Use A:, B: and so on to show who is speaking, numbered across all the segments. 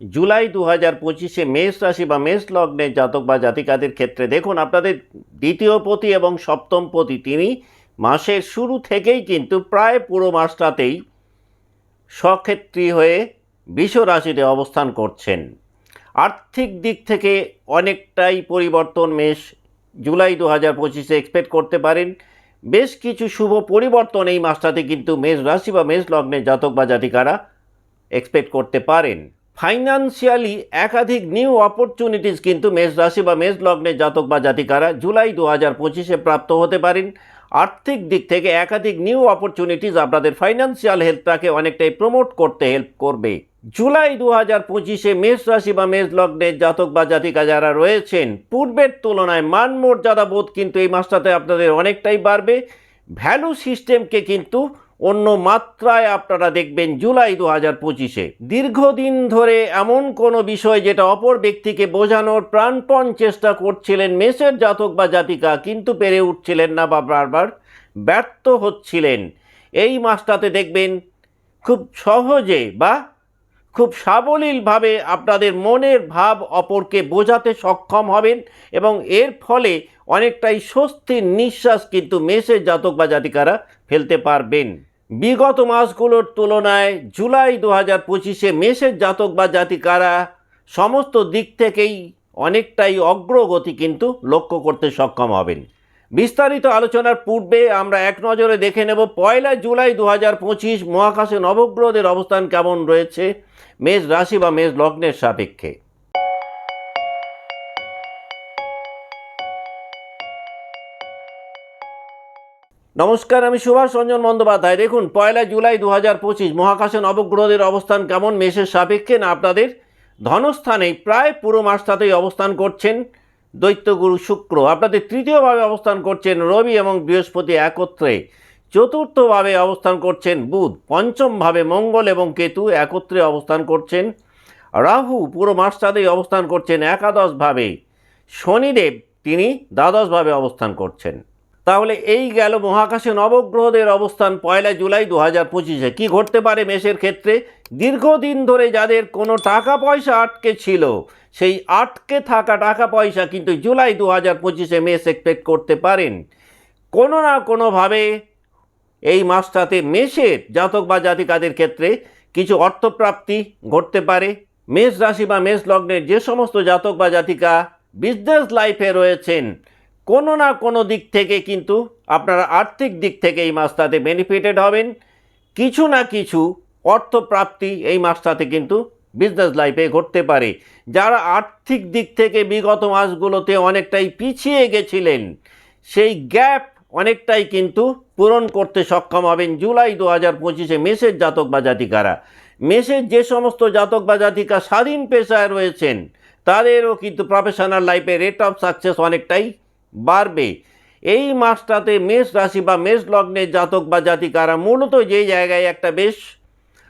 A: জুলাই দু হাজার পঁচিশে মেষ রাশি বা মেষ লগ্নের জাতক বা জাতিকাদের ক্ষেত্রে দেখুন, আপনাদের দ্বিতীয় পতি এবং সপ্তম পতি, তিনি মাসের শুরু থেকেই কিন্তু প্রায় পুরো মাসটাতেই স্বক্ষেত্রী হয়ে বৃষ রাশিতে অবস্থান করছেন। আর্থিক দিক থেকে অনেকটাই পরিবর্তন মেষ জুলাই দু হাজার পঁচিশে এক্সপেক্ট করতে পারেন। বেশ কিছু শুভ পরিবর্তন এই মাসটাতে কিন্তু মেষ রাশি বা মেষ লগ্নের জাতক বা জাতিকারা এক্সপেক্ট করতে পারেন। ফাইন্যান্সিয়ালি একাধিক নিউ অপরচুনিটিস কিন্তু মেষ রাশি বা মেষ লগ্নের জাতক বা জাতিকারা জুলাই দু হাজার পঁচিশে প্রাপ্ত হতে পারেন। আর্থিক দিক থেকে একাধিক নিউ অপরচুনিটিস আপনাদের ফাইন্যান্সিয়াল হেলথটাকে অনেকটাই প্রমোট করতে হেল্প করবে। জুলাই দু হাজার পঁচিশে মেষ রাশি বা মেষ লগ্নের জাতক বা জাতিকা যারা রয়েছেন, পূর্বের তুলনায় মান মর্যাদা বোধ কিন্তু এই মাসটাতে আপনাদের অনেকটাই বাড়বে। ভ্যালু সিস্টেমকে কিন্তু অন্য মাত্রায় আপনারা দেখবেন জুলাই দু হাজার পঁচিশে। দীর্ঘদিন ধরে এমন কোনো বিষয় যেটা অপর ব্যক্তিকে বোঝানোর প্রাণপণ চেষ্টা করছিলেন মেসের জাতক বা জাতিকা, কিন্তু পেরে উঠছিলেন না বা বারবার ব্যর্থ হচ্ছিলেন। এই মাসটাতে দেখবেন খুব সহজে বা খুব সাবলীলভাবে আপনাদের মনের ভাব অপরকে বোঝাতে সক্ষম হবেন এবং এর ফলে অনেকটাই স্বস্তির নিঃশ্বাস কিন্তু মেসের জাতক বা জাতিকারা ফেলতে পারবেন। বিগত মাসগুলোর তুলনায় জুলাই দু হাজার পঁচিশে মেষের জাতক বা জাতিকারা সমস্ত দিক থেকেই অনেকটাই অগ্রগতি কিন্তু লক্ষ্য করতে সক্ষম হবেন। বিস্তারিত আলোচনার পূর্বে আমরা এক নজরে দেখে নেব পয়লা জুলাই দু হাজার পঁচিশ মহাকাশে নবগ্রহদের অবস্থান কেমন রয়েছে, মেষ রাশি বা মেষ লগ্নের সাপেক্ষে। নমস্কার, আমি সুভাষ রঞ্জন বন্দ্যোপাধ্যায়। দেখুন, পয়লা জুলাই দু হাজার পঁচিশ মহাকাশে নবগ্রহদের অবস্থান কেমন, মেষের সাপেক্ষে না আপনাদের? ধনস্থানে প্রায় পুরো মাসটাতেই অবস্থান করছেন দৈত্যগুরু শুক্র। আপনাদের তৃতীয়ভাবে অবস্থান করছেন রবি এবং বৃহস্পতি একত্রে। চতুর্থভাবে অবস্থান করছেন বুধ। পঞ্চমভাবে মঙ্গল এবং কেতু একত্রে অবস্থান করছেন রাহু। পুরো মাসটাতেই অবস্থান করছেন একাদশভাবে। শনিদেব তিনি দ্বাদশভাবে অবস্থান করছেন। তাহলে এই গেল মহাকাশে নবগ্রহদের অবস্থান পয়লা জুলাই দু হাজার পঁচিশে। কী ঘটতে পারে মেষের ক্ষেত্রে? দীর্ঘদিন ধরে যাদের কোনো টাকা পয়সা আটকে ছিল, সেই আটকে থাকা টাকা পয়সা কিন্তু জুলাই দু হাজার পঁচিশে মেষ এক্সপেক্ট করতে পারেন। কোনো না কোনোভাবে এই মাসটাতে মেষের জাতক বা জাতিকাদের ক্ষেত্রে কিছু অর্থপ্রাপ্তি ঘটতে পারে। মেষ রাশি বা মেষ লগ্নের যে সমস্ত জাতক বা জাতিকা বিজনেস লাইফে রয়েছেন কোনো না কোনো দিক থেকে কিন্তু আপনারা আর্থিক দিক থেকে এই মাসটাতে বেনিফিটেড হবেন। কিছু না কিছু অর্থপ্রাপ্তি এই মাসটাতে কিন্তু বিজনেস লাইফে ঘটতে পারে। যারা আর্থিক দিক থেকে বিগত মাসগুলোতে অনেকটাই পিছিয়ে গেছিলেন, সেই গ্যাপ অনেকটাই কিন্তু পূরণ করতে সক্ষম হবেন জুলাই দু হাজার পঁচিশে মেষের জাতক বা জাতিকারা। মেষের যে সমস্ত জাতক বা জাতিকা স্বাধীন পেশায় রয়েছেন, তাদেরও কিন্তু প্রফেশনাল লাইফে রেট অফ সাকসেস অনেকটাই বাড়বে। এই মাসটাতে মেষ রাশি বা মেষ লগ্নের জাতক বা জাতিকারা মূলত যে জায়গায় একটা বেশ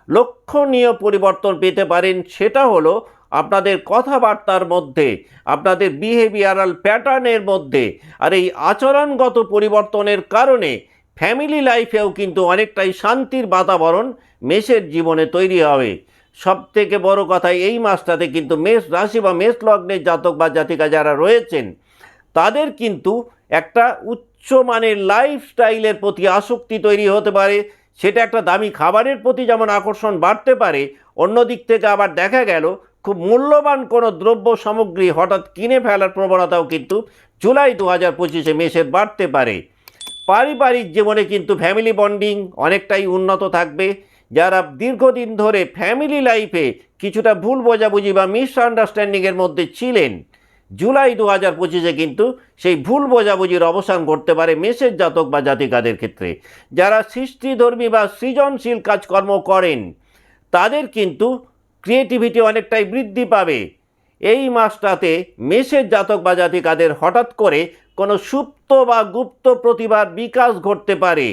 A: লক্ষণীয় পরিবর্তন পেতে পারেন সেটা হলো আপনাদের কথাবার্তার মধ্যে, আপনাদের বিহেভিয়ারাল প্যাটার্নের মধ্যে আর এই আচরণগত পরিবর্তনের কারণে ফ্যামিলি লাইফেও কিন্তু অনেকটাই শান্তির বাতাবরণ মেষের জীবনে তৈরি হবে। সব থেকে বড় কথা এই মাসটাতে কিন্তু মেষ রাশি বা মেষ লগ্নের জাতক বা জাতিকা যারা রয়েছেন তাদের কিন্তু একটা উচ্চ মানের লাইফস্টাইলের প্রতি আসক্তি তৈরি হতে পারে। সেটা একটা দামি খাবারের প্রতি যেমন আকর্ষণ বাড়তে পারে, অন্য দিক থেকে আবার দেখা গেল, খুব মূল্যবান কোনো দ্রব্য সামগ্রী হঠাৎ কিনে ফেলার প্রবণতাও কিন্তু জুলাই দু হাজার পঁচিশে মেষের বাড়তে পারে। পারিবারিক জীবনে কিন্তু ফ্যামিলি বন্ডিং অনেকটাই উন্নত থাকবে। যারা দীর্ঘদিন ধরে ফ্যামিলি লাইফে কিছুটা ভুল বোঝাবুঝি বা মিসআন্ডারস্ট্যান্ডিংয়ের মধ্যে ছিলেন জুলাই দু হাজার পঁচিশে কিন্তু সেই ভুল বোঝাবুঝির অবসান ঘটতে পারে মেষের জাতক বা জাতিকাদের ক্ষেত্রে। যারা সৃষ্টিধর্মী বা সৃজনশীল কাজকর্ম করেন, তাদের কিন্তু ক্রিয়েটিভিটি অনেকটাই বৃদ্ধি পাবে। এই মাসটাতে মেষের জাতক বা জাতিকাদের হঠাৎ করে কোনো সুপ্ত বা গুপ্ত প্রতিভার বিকাশ ঘটতে পারে।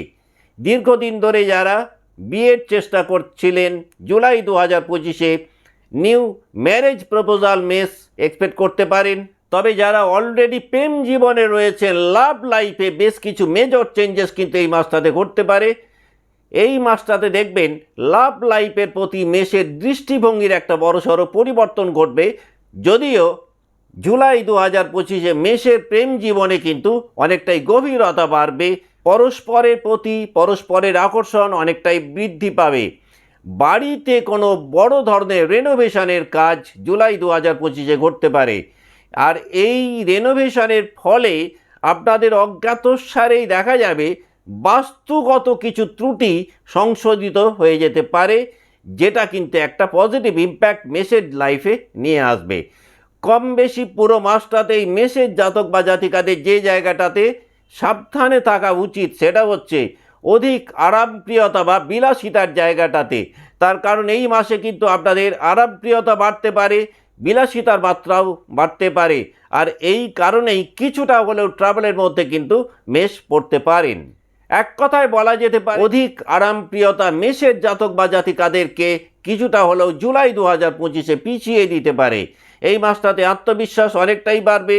A: দীর্ঘদিন ধরে যারা বিয়ের চেষ্টা করছিলেন জুলাই দু হাজার পঁচিশে নিউ ম্যারেজ প্রপোজাল মেস এক্সপেক্ট করতে পারেন। তবে যারা অলরেডি প্রেম জীবনে রয়েছেন লাভ লাইফে বেশ কিছু মেজর চেঞ্জেস কিন্তু এই মাসটাতে ঘটতে পারে। এই মাসটাতে দেখবেন লাভ লাইফের প্রতি মেষের দৃষ্টিভঙ্গির একটা বড়সড় পরিবর্তন ঘটবে। যদিও জুলাই দু হাজার পঁচিশে মেষের প্রেম জীবনে কিন্তু অনেকটাই গভীরতা বাড়বে। পরস্পরের প্রতি, পরস্পরের আকর্ষণ অনেকটাই বৃদ্ধি পাবে। বাড়িতে কোনো বড় ধরনের রেনোভেশনের কাজ জুলাই দু হাজার পঁচিশে ঘটতে পারে। আর এই রেনোভেশনের ফলে আপনাদের অজ্ঞাতসারেই দেখা যাবে, বাস্তুগত কিছু ত্রুটি সংশোধিত হয়ে যেতে পারে, যেটা কিন্তু একটা পজিটিভ ইম্প্যাক্ট মেসেজ লাইফে নিয়ে আসবে। কম বেশি পুরো মাসটাতেই মেসেজ জাতক বা জাতিকাদের যে জায়গাটাতে সাবধানে থাকা উচিত, সেটা হচ্ছে অধিক আরামপ্রিয়তা বা বিলাসিতার জায়গাটাতে। তার কারণ এই মাসে কিন্তু আপনাদের আরামপ্রিয়তা বাড়তে পারে, বিলাসিতার মাত্রাও বাড়তে পারে। আর এই কারণেই কিছুটা হলেও ট্রাভেলের মধ্যে কিন্তু মেষ পড়তে পারেন। এক কথায় বলা যেতে পারে, অধিক আরামপ্রিয়তা মেষের জাতক বা জাতিকাদেরকে কিছুটা হলেও জুলাই দু হাজার পঁচিশে পিছিয়ে দিতে পারে। এই মাসটাতে আত্মবিশ্বাস অনেকটাই বাড়বে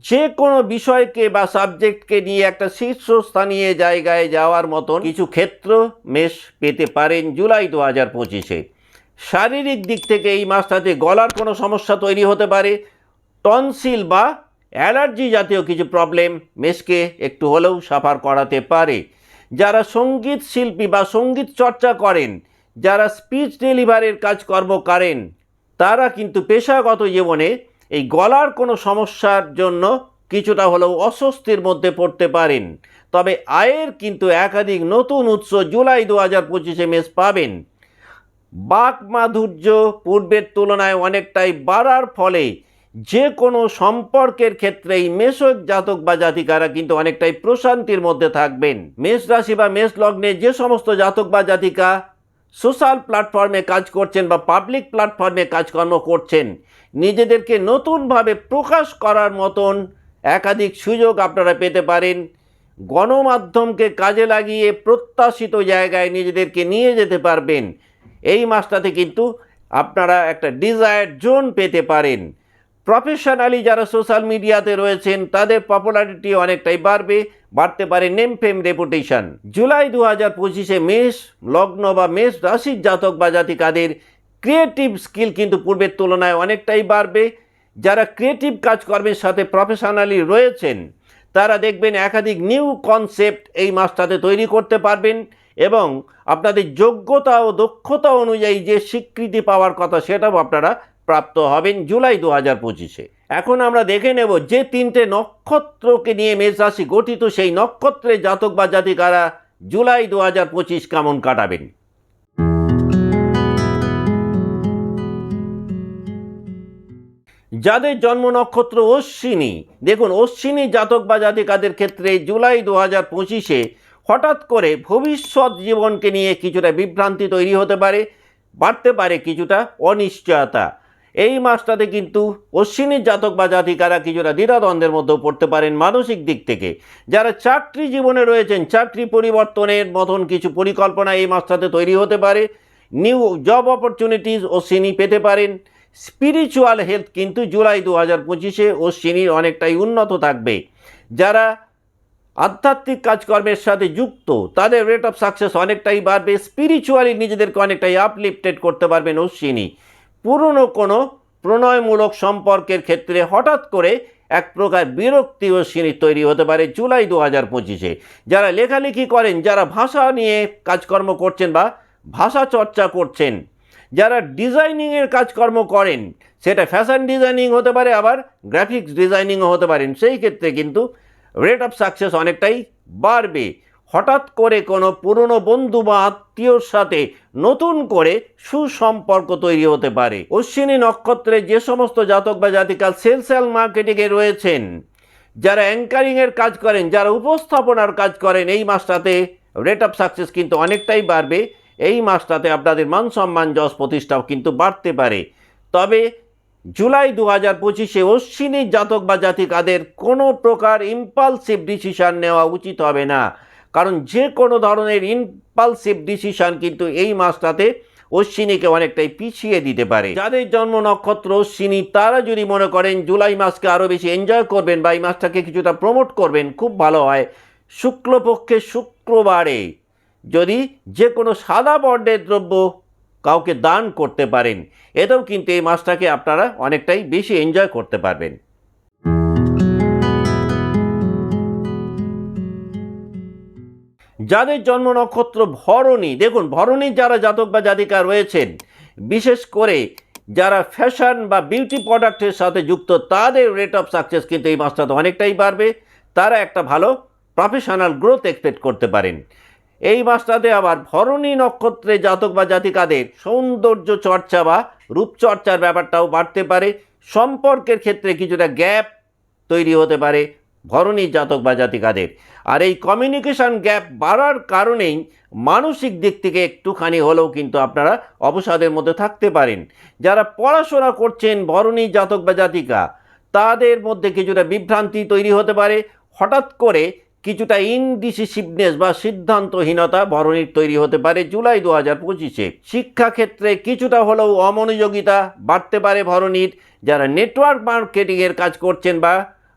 A: যে কোনো বিষয়কে বা সাবজেক্টকে নিয়ে একটা শীর্ষস্থানীয় জায়গায় যাওয়ার মতন কিছু ক্ষেত্র মেষ পেতে পারেন জুলাই দু হাজার পঁচিশে। শারীরিক দিক থেকে এই মাসটাতে গলার কোনো সমস্যা তৈরি হতে পারে। টনসিল বা অ্যালার্জি জাতীয় কিছু প্রবলেম মেষকে একটু হলেও সাফার করাতে পারে। যারা সংগীত শিল্পী বা সংগীত চর্চা করেন, যারা স্পিচ ডেলিভারির কাজকর্ম করেন, তারা কিন্তু পেশাগত জীবনে এই গলার কোনো সমস্যার জন্য কিছুটা হলেও অস্বস্তির মধ্যে পড়তে পারেন। তবে আয়ের কিন্তু একাধিক নতুন উৎস জুলাই দু হাজার পঁচিশে মেস পাবেন। বাক মাধুর্য পূর্বের তুলনায় অনেকটাই বাড়ার ফলে যে কোনো সম্পর্কের ক্ষেত্রেই মেষক জাতক বা জাতিকারা কিন্তু অনেকটাই প্রশান্তির মধ্যে থাকবেন। মেষ রাশি বা মেষ লগ্নে যে সমস্ত জাতক বা জাতিকা সোশ্যাল প্ল্যাটফর্মে কাজ করছেন বা পাবলিক প্ল্যাটফর্মে কাজকর্ম করছেন। নিজেদেরকে নতুনভাবে প্রকাশ করার মতন একাধিক সুযোগ আপনারা পেতে পারেন। গণমাধ্যমকে কাজে লাগিয়ে প্রত্যাশিত জায়গায় নিজেদেরকে নিয়ে যেতে পারবেন। এই মাসটাতে কিন্তু আপনারা একটা ডিজায়ার জোন পেতে পারেন। প্রফেশনালি যারা সোশ্যাল মিডিয়াতে রয়েছেন, তাদের পপুলারিটি অনেকটাই বাড়বে, বাড়তে পারে নেম ফেম রেপুটেশন জুলাই দু হাজার পঁচিশে মেষ, লগ্ন বা মেষ রাশির জাতক বা জাতিকাদের ক্রিয়েটিভ স্কিল কিন্তু পূর্বের তুলনায় অনেকটাই বাড়বে। যারা ক্রিয়েটিভ কাজকর্মের সাথে প্রফেশনালি রয়েছেন, তারা দেখবেন একাধিক নিউ কনসেপ্ট এই মাসটাতে তৈরি করতে পারবেন এবং আপনাদের যোগ্যতা ও দক্ষতা অনুযায়ী যে স্বীকৃতি পাওয়ার কথা, সেটাও আপনারা প্রাপ্ত হবেন জুলাই দু হাজার পঁচিশে। এখন আমরা দেখে নেব যে তিনটে নক্ষত্রকে নিয়ে মেষ রাশি গঠিত সেই নক্ষত্রের জাতক বা জাতিকারা জুলাই দু হাজার পঁচিশ কেমন কাটাবেন? যাদের জন্ম নক্ষত্র অশ্বিনী, দেখুন অশ্বিনী জাতক বা জাতিকাদের ক্ষেত্রে জুলাই দু হাজার পঁচিশে হঠাৎ করে ভবিষ্যৎ জীবনকে নিয়ে কিছুটা বিভ্রান্তি তৈরি হতে পারে, বাড়তে পারে কিছুটা অনিশ্চয়তা। এই মাসটাতে কিন্তু অশ্বিনীর জাতক বা জাতিকারা কিছুটা দ্বিধাদ্বন্দ্বের মধ্যেও পড়তে পারেন মানসিক দিক থেকে। যারা চাকরি জীবনে রয়েছেন, চাকরি পরিবর্তনের মতন কিছু পরিকল্পনা এই মাসটাতে তৈরি হতে পারে। নিউ জব অপরচুনিটিস অশ্বিনী পেতে পারেন। স্পিরিচুয়াল হেলথ কিন্তু জুলাই দু হাজার পঁচিশে অশ্বিনীর অনেকটাই উন্নত থাকবে। যারা আধ্যাত্মিক কাজকর্মের সাথে যুক্ত, তাদের রেট অফ সাকসেস অনেকটাই বাড়বে। স্পিরিচুয়ালি নিজেদেরকে অনেকটাই আপলিফটেড করতে পারবেন অশ্বিনী। পুরনো কোনো প্রণয়মূলক সম্পর্কের ক্ষেত্রে হঠাৎ করে এক প্রকার বিরক্তি ও অশ্বিনী তৈরি হতে পারে জুলাই দু হাজার পঁচিশে। যারা লেখালেখি করেন, যারা ভাষা নিয়ে কাজকর্ম করছেন বা ভাষা চর্চা করছেন, যারা ডিজাইনিংয়ের কাজকর্ম করেন, সেটা ফ্যাশন ডিজাইনিং হতে পারে, আবার গ্রাফিক্স ডিজাইনিংও হতে পারেন, সেই ক্ষেত্রে কিন্তু রেট অফ সাকসেস অনেকটাই বাড়বে। হঠাৎ করে কোনো পুরনো বন্ধু বা আত্মীয়র সাথে নতুন করে সুসম্পর্ক তৈরি হতে পারে। অশ্বিনী নক্ষত্রে যে সমস্ত জাতক বা জাতিকা সেলস অ্যান্ড মার্কেটিংয়ে রয়েছেন, যারা অ্যাঙ্কারিংয়ের কাজ করেন, যারা উপস্থাপনার কাজ করেন, এই মাসটাতে রেট অফ সাকসেস কিন্তু অনেকটাই বাড়বে। এই মাসটাতে আপনাদের মান সম্মান যশ প্রতিষ্ঠাও কিন্তু বাড়তে পারে। তবে জুলাই দু হাজার পঁচিশে অশ্বিনী জাতক বা জাতিকাদের কোনো প্রকার ইম্পালসিভ ডিসিশান নেওয়া উচিত হবে না। কারণ যে কোনো ধরনের ইম্পালসিভ ডিসিশান কিন্তু এই মাসটাতে অশ্বিনীকে অনেকটাই পিছিয়ে দিতে পারে। যাদের জন্ম নক্ষত্র অশ্বিনী, তারা যদি মনে করেন জুলাই মাসকে আরও বেশি এনজয় করবেন বা এই মাসটাকে কিছুটা প্রমোট করবেন, খুব ভালো হয়। শুক্লপক্ষে শুক্রবারে যদি যে কোনো সাদা বর্ণের দ্রব্য কাউকে দান করতে পারেন, এতেও কিন্তু এই মাসটাকে আপনারা অনেকটাই বেশি এনজয় করতে পারবেন। যাদের জন্ম নক্ষত্র ভরণী, দেখুন ভরণীর যারা জাতক বা জাতিকা রয়েছেন, বিশেষ করে যারা ফ্যাশন বা বিউটি প্রোডাক্টের সাথে যুক্ত, তাদের রেট অফ সাকসেস কিন্তু এই মাসটাতে অনেকটাই বাড়বে। তারা একটা ভালো প্রফেশনাল গ্রোথ এক্সপেক্ট করতে পারেন। এই মাসটাতে আবার ভরণী নক্ষত্রে জাতক বা জাতিকাদের সৌন্দর্য চর্চা বা রূপচর্চার ব্যাপারটাও বাড়তে পারে। সম্পর্কের ক্ষেত্রে কিছুটা গ্যাপ তৈরি হতে পারে। ভরণী জাতক বা জাতিকাদের। আর এই কমিউনিকেশন গ্যাপ বাড়ার কারণেই মানসিক দিক থেকে একটুখানি হলেও কিন্তু আপনারা অবসাদের মধ্যে থাকতে পারেন। যারা পড়াশোনা করছেন, ভরণী জাতক বা জাতিকা, তাদের মধ্যে কিছুটা বিভ্রান্তি তৈরি হতে পারে। হঠাৎ করে কিছুটা ইনডিসিসিভনেস বা সিদ্ধান্তহীনতা ভরণীর তৈরি হতে পারে জুলাই দু হাজার পঁচিশে। শিক্ষাক্ষেত্রে কিছুটা হলেও অমনোযোগিতা বাড়তে পারে ভরণীর। যারা নেটওয়ার্ক মার্কেটিংয়ের কাজ করছেন বা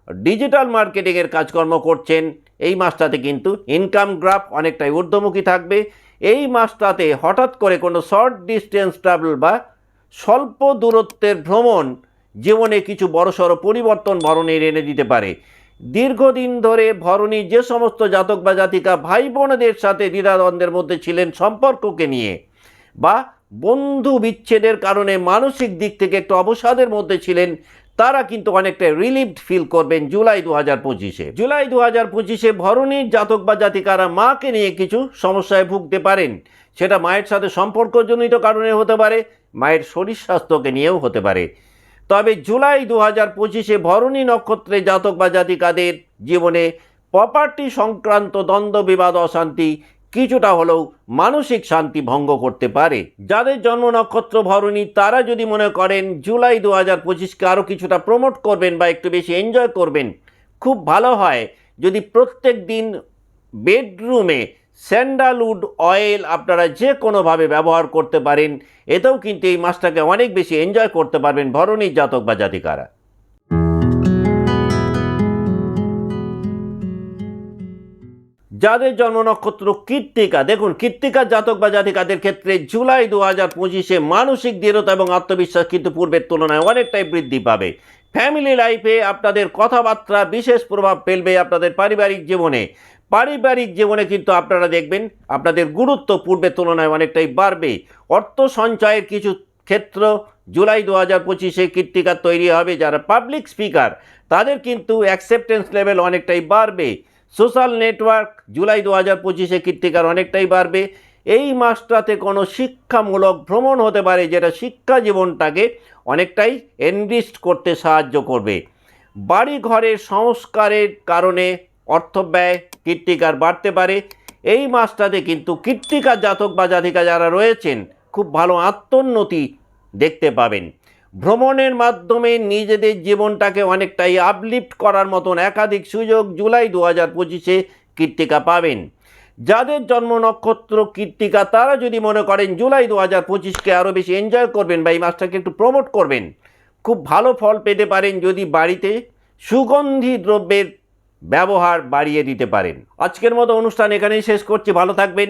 A: ডিজিটাল মার্কেটিংয়ের কাজকর্ম করছেন। এই মাসটাতে কিন্তু ইনকাম গ্রাফ অনেকটাই ঊর্ধ্বমুখী থাকবে। এই মাসটাতে হঠাৎ করে কোনো শর্ট ডিস্টেন্স ট্রাভেল বা স্বল্প দূরত্বের ভ্রমণ জীবনে কিছু বড়সড় পরিবর্তন ভরণীর এনে দিতে পারে। দীর্ঘদিন ধরে ভরণী যে সমস্ত জাতক বা জাতিকা ভাই বোনদের সাথে দ্বিধাদ্বন্দ্বের মধ্যে ছিলেন সম্পর্ককে নিয়ে বা বন্ধু বিচ্ছেদের কারণে মানসিক দিক থেকে একটু অবসাদের মধ্যে ছিলেন তারা কিন্তু অনেকটা রিলিভড ফিল করবেন জুলাই দু হাজার পঁচিশে। জুলাই দু হাজার পঁচিশে ভরণীর জাতক বা জাতিকারা মাকে নিয়ে কিছু সমস্যায় ভুগতে পারেন। সেটা মায়ের সাথে সম্পর্কজনিত কারণে হতে পারে, মায়ের শরীর স্বাস্থ্যকে নিয়েও হতে পারে। তবে জুলাই দু হাজার পঁচিশে ভরণী নক্ষত্রে জাতক বা জাতিকাদের জীবনে প্রপার্টি সংক্রান্ত দ্বন্দ্ব, বিবাদ, অশান্তি কিছুটা হলেও মানসিক শান্তি ভঙ্গ করতে পারে। যাদের জন্ম নক্ষত্র ভরণী, তারা যদি মনে করেন জুলাই দু হাজার পঁচিশকে আরও কিছুটা প্রমোট করবেন বা একটু বেশি এনজয় করবেন, খুব ভালো হয়। যদি প্রত্যেক দিন বেডরুমে স্যান্ডালউড অয়েল আপনারা যে কোনোভাবে ব্যবহার করতে পারেন, এতেও কিন্তু এই মাসটাকে অনেক বেশি এনজয় করতে পারবেন ভরণীর জাতক বা জাতিকারা। যাদের জন্ম নক্ষত্র কৃত্তিকা, দেখুন, কৃত্তিকা জাতক বা জাতিকাদের ক্ষেত্রে জুলাই দু হাজার পঁচিশে মানসিক দৃঢ়তা এবং আত্মবিশ্বাস কিন্তু পূর্বের তুলনায় অনেকটাই বৃদ্ধি পাবে। ফ্যামিলি লাইফে আপনাদের কথাবার্তা বিশেষ প্রভাব ফেলবে আপনাদের পারিবারিক জীবনে। পারিবারিক জীবনে কিন্তু আপনারা দেখবেন আপনাদের গুরুত্ব পূর্বের তুলনায় অনেকটাই বাড়বে। অর্থ সঞ্চয়ের কিছু ক্ষেত্র জুলাই দু হাজার পঁচিশে কৃত্তিকার তৈরি হবে যারা পাবলিক স্পিকার তাদের কিন্তু অ্যাকসেপ্টেন্স লেভেল অনেকটাই বাড়বে। সোশ্যাল নেটওয়ার্ক জুলাই দু হাজার পঁচিশে কৃত্তিকার অনেকটাই বাড়বে। এই মাসটাতে কোনো শিক্ষামূলক ভ্রমণ হতে পারে যেটা শিক্ষা জীবনটাকে অনেকটাই এনরিস্ট করতে সাহায্য করবে। বাড়ি ঘরের সংস্কারের কারণে অর্থ ব্যয় কৃত্তিকার বাড়তে পারে। এই মাসটাতে কিন্তু কৃত্তিকার জাতক বা জাতিকা যারা রয়েছেন, খুব ভালো আত্মোন্নতি দেখতে পাবেন। ভ্রমণের মাধ্যমে নিজেদের জীবনটাকে অনেকটাই আপলিফট করার মতন একাধিক সুযোগ জুলাই দু হাজার পঁচিশে কৃত্তিকা পাবেন। যাদের জন্ম নক্ষত্র কৃত্তিকা তারা যদি মনে করেন জুলাই দু হাজার পঁচিশকে আরও বেশি এনজয় করবেন বা এই মাসটাকে একটু প্রমোট করবেন, খুব ভালো ফল পেতে পারেন যদি বাড়িতে সুগন্ধি দ্রব্যের ব্যবহার বাড়িয়ে দিতে পারেন। আজকের মতো অনুষ্ঠান এখানেই শেষ করছি। ভালো থাকবেন।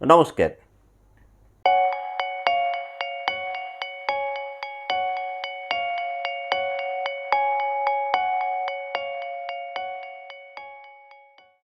A: নমস্কার।